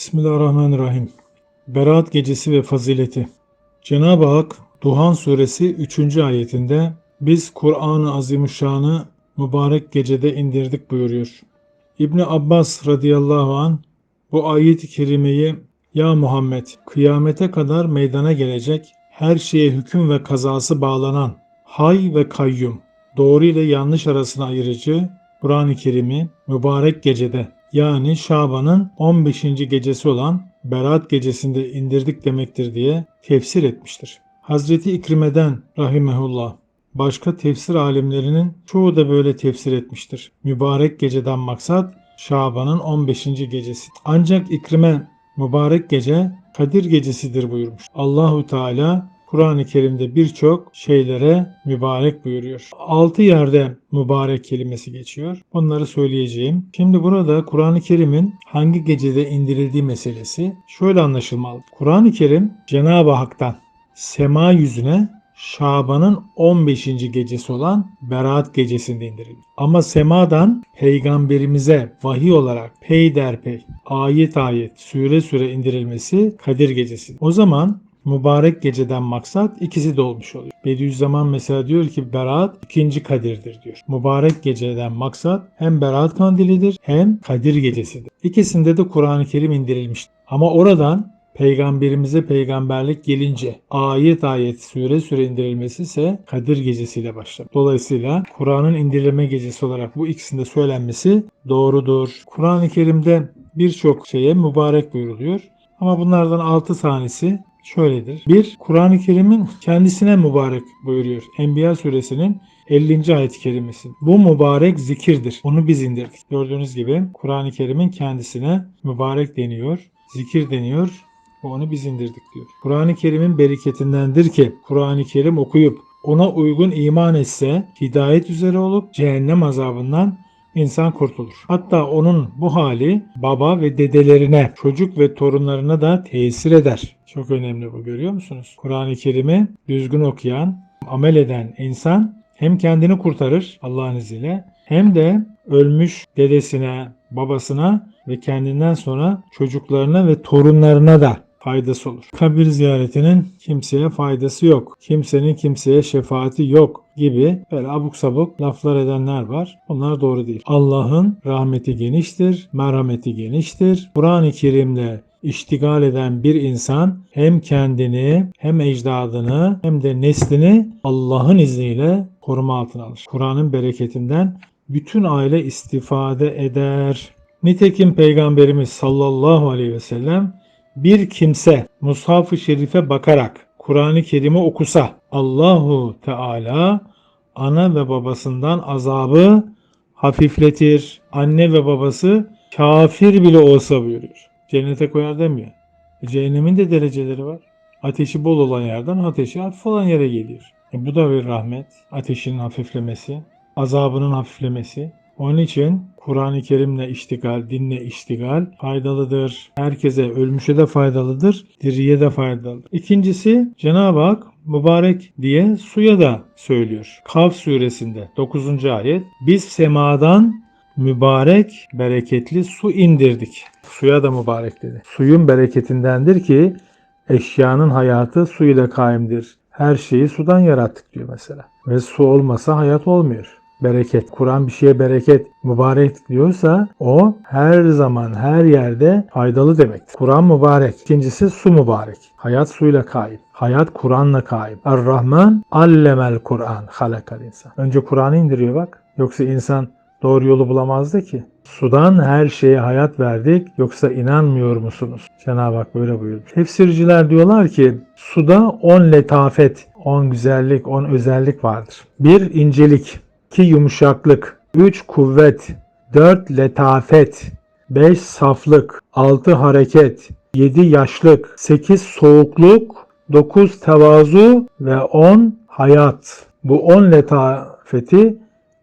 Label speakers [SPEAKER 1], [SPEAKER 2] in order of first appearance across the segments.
[SPEAKER 1] Bismillahirrahmanirrahim. Berat gecesi ve fazileti. Cenab-ı Hak Duhan suresi 3. ayetinde biz Kur'an-ı Azimüşşan'ı mübarek gecede indirdik buyuruyor. İbni Abbas radıyallahu an bu ayet-i kerimeyi ya Muhammed kıyamete kadar meydana gelecek her şeye hüküm ve kazası bağlanan hay ve kayyum doğru ile yanlış arasını ayırıcı Kur'an-ı Kerim'i mübarek gecede yani Şaban'ın 15. gecesi olan Berat gecesinde indirdik demektir diye tefsir etmiştir. Hazreti İkrime'den rahimehullah başka tefsir alimlerinin çoğu da böyle tefsir etmiştir. Mübarek geceden maksat Şaban'ın 15. gecesi. Ancak İkrime mübarek gece Kadir gecesidir buyurmuş. Allahu Teala Kur'an-ı Kerim'de birçok şeylere mübarek buyuruyor. Altı yerde mübarek kelimesi geçiyor. Onları söyleyeceğim. Şimdi burada Kur'an-ı Kerim'in hangi gecede indirildiği meselesi şöyle anlaşılmalı. Kur'an-ı Kerim Cenab-ı Hak'tan sema yüzüne Şaban'ın 15. gecesi olan Berat gecesinde indirildi. Ama semadan peygamberimize vahiy olarak peyderpey, ayet ayet, süre süre indirilmesi Kadir gecesi. O zaman mübarek geceden maksat ikisi de olmuş oluyor. Bediüzzaman mesela diyor ki Berat ikinci Kadir'dir diyor. Mübarek geceden maksat hem Berat kandilidir hem Kadir gecesidir. İkisinde de Kur'an-ı Kerim indirilmiş. Ama oradan peygamberimize peygamberlik gelince ayet ayet süre süre indirilmesi ise Kadir gecesiyle başlar. Dolayısıyla Kur'an'ın indirilme gecesi olarak bu ikisinde söylenmesi doğrudur. Kur'an-ı Kerim'de birçok şeye mübarek buyuruluyor. Ama bunlardan 6 tanesi şöyledir. Bir, Kur'an-ı Kerim'in kendisine mübarek buyuruyor. Enbiya suresinin 50. ayet-i kerimesi. Bu mübarek zikirdir. Onu biz indirdik. Gördüğünüz gibi Kur'an-ı Kerim'in kendisine mübarek deniyor. Zikir deniyor. Onu biz indirdik diyor. Kur'an-ı Kerim'in bereketindendir ki Kur'an-ı Kerim okuyup ona uygun iman etse hidayet üzere olup cehennem azabından insan kurtulur. Hatta onun bu hali baba ve dedelerine, çocuk ve torunlarına da tesir eder. Çok önemli bu görüyor musunuz? Kur'an-ı Kerim'i düzgün okuyan, amel eden insan hem kendini kurtarır Allah'ın izniyle hem de ölmüş dedesine, babasına ve kendinden sonra çocuklarına ve torunlarına da faydası olur. Kabir ziyaretinin kimseye faydası yok. Kimsenin kimseye şefaati yok gibi böyle abuk sabuk laflar edenler var. Onlar doğru değil. Allah'ın rahmeti geniştir, merhameti geniştir. Kur'an-ı Kerim'le iştigal eden bir insan hem kendini hem ecdadını hem de neslini Allah'ın izniyle koruma altına alır. Kur'an'ın bereketinden bütün aile istifade eder. Nitekim Peygamberimiz sallallahu aleyhi ve sellem bir kimse Mushaf-ı Şerif'e bakarak Kur'an-ı Kerim'i okusa Allahu Teala ana ve babasından azabı hafifletir. Anne ve babası kafir bile olsa buyuruyor. Cennete koyar demiyor. E, cehennemin de dereceleri var. Ateşi bol olan yerden ateşi hafif olan yere geliyor. E, bu da bir rahmet. Ateşinin hafiflemesi, azabının hafiflemesi. Onun için Kur'an-ı Kerim'le iştigal, dinle iştigal faydalıdır. Herkese, ölmüşe de faydalıdır, diriye de faydalıdır. İkincisi Cenab-ı Hak mübarek diye suya da söylüyor. Kaf suresinde 9. ayet. Biz semadan mübarek, bereketli su indirdik. Suya da mübarek dedi. Suyun bereketindendir ki eşyanın hayatı su ile kaimdir. Her şeyi sudan yarattık diyor mesela. Ve su olmasa hayat olmuyor bereket. Kur'an bir şeye bereket, mübarek diyorsa o her zaman her yerde faydalı demek. Kur'an mübarek. İkincisi su mübarek. Hayat suyla kaim. Hayat Kur'an'la kaim. Er-Rahman allemel Kur'an halakal insan. Önce Kur'an'ı indiriyor bak. Yoksa insan doğru yolu bulamazdı ki. Sudan her şeye hayat verdik yoksa inanmıyor musunuz? Cenab-ı Hak böyle buyurmuş. Tefsirciler diyorlar ki suda on letafet, on güzellik, on özellik vardır. Bir incelik, 2 yumuşaklık, 3 kuvvet, 4 letafet, 5 saflık, 6 hareket, 7 yaşlık, 8 soğukluk, 9 tevazu ve 10 hayat. Bu 10 letafeti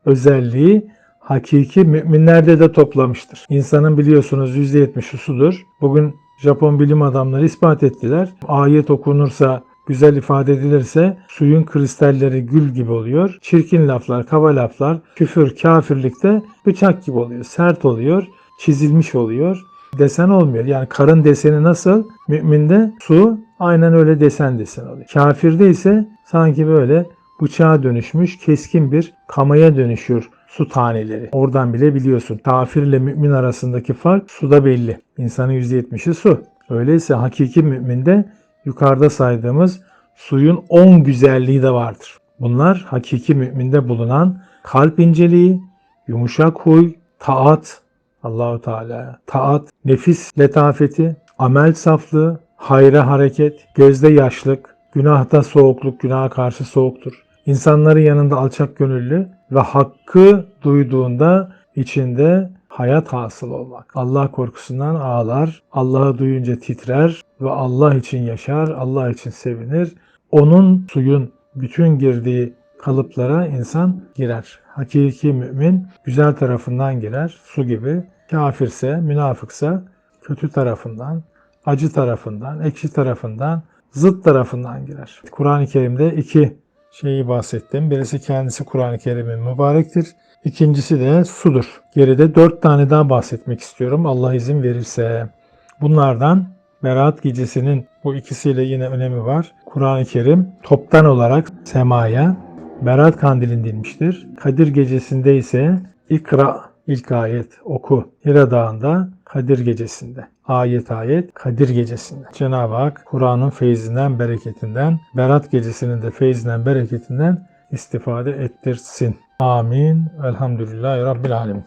[SPEAKER 1] özelliği hakiki müminlerde de toplamıştır. İnsanın biliyorsunuz %70'i sudur. Bugün Japon bilim adamları ispat ettiler. Ayet okunursa güzel ifade edilirse suyun kristalleri gül gibi oluyor. Çirkin laflar, kaba laflar, küfür, kafirlikte bıçak gibi oluyor. Sert oluyor, çizilmiş oluyor. Desen olmuyor. Yani karın deseni nasıl? Müminde su aynen öyle desen desen oluyor. Kafirde ise sanki böyle bıçağa dönüşmüş keskin bir kamaya dönüşüyor su taneleri. Oradan bile biliyorsun. Kafirle mümin arasındaki fark suda belli. İnsanın %70'i su. Öyleyse hakiki müminde yukarıda saydığımız suyun 10 güzelliği de vardır. Bunlar hakiki müminde bulunan kalp inceliği, yumuşak huy, taat, Allahu Teala, taat, nefis letafeti, amel saflığı, hayra hareket, gözde yaşlık, günahta soğukluk, günaha karşı soğuktur. İnsanların yanında alçak gönüllü ve hakkı duyduğunda içinde hayat hasıl olmak. Allah korkusundan ağlar, Allah'ı duyunca titrer ve Allah için yaşar, Allah için sevinir. Onun suyun bütün girdiği kalıplara insan girer. Hakiki mümin güzel tarafından girer, su gibi. Kafirse, münafıksa kötü tarafından, acı tarafından, ekşi tarafından, zıt tarafından girer. Kur'an-ı Kerim'de iki şeyi bahsettim. Birisi kendisi Kur'an-ı Kerim'in mübarektir. İkincisi de sudur. Geride dört tane daha bahsetmek istiyorum Allah izin verirse. Bunlardan Berat gecesinin bu ikisiyle yine önemi var. Kur'an-ı Kerim toptan olarak semaya Berat kandilin dinmiştir. Kadir gecesinde ise ikra ilk ayet oku. Hira Dağı'nda Kadir gecesinde. Ayet ayet Kadir gecesinde. Cenab-ı Hak Kur'an'ın feyzinden, bereketinden, Berat gecesinin de feyzinden, bereketinden istifade ettirsin. Amin. Elhamdülillahi Rabbil Alemin.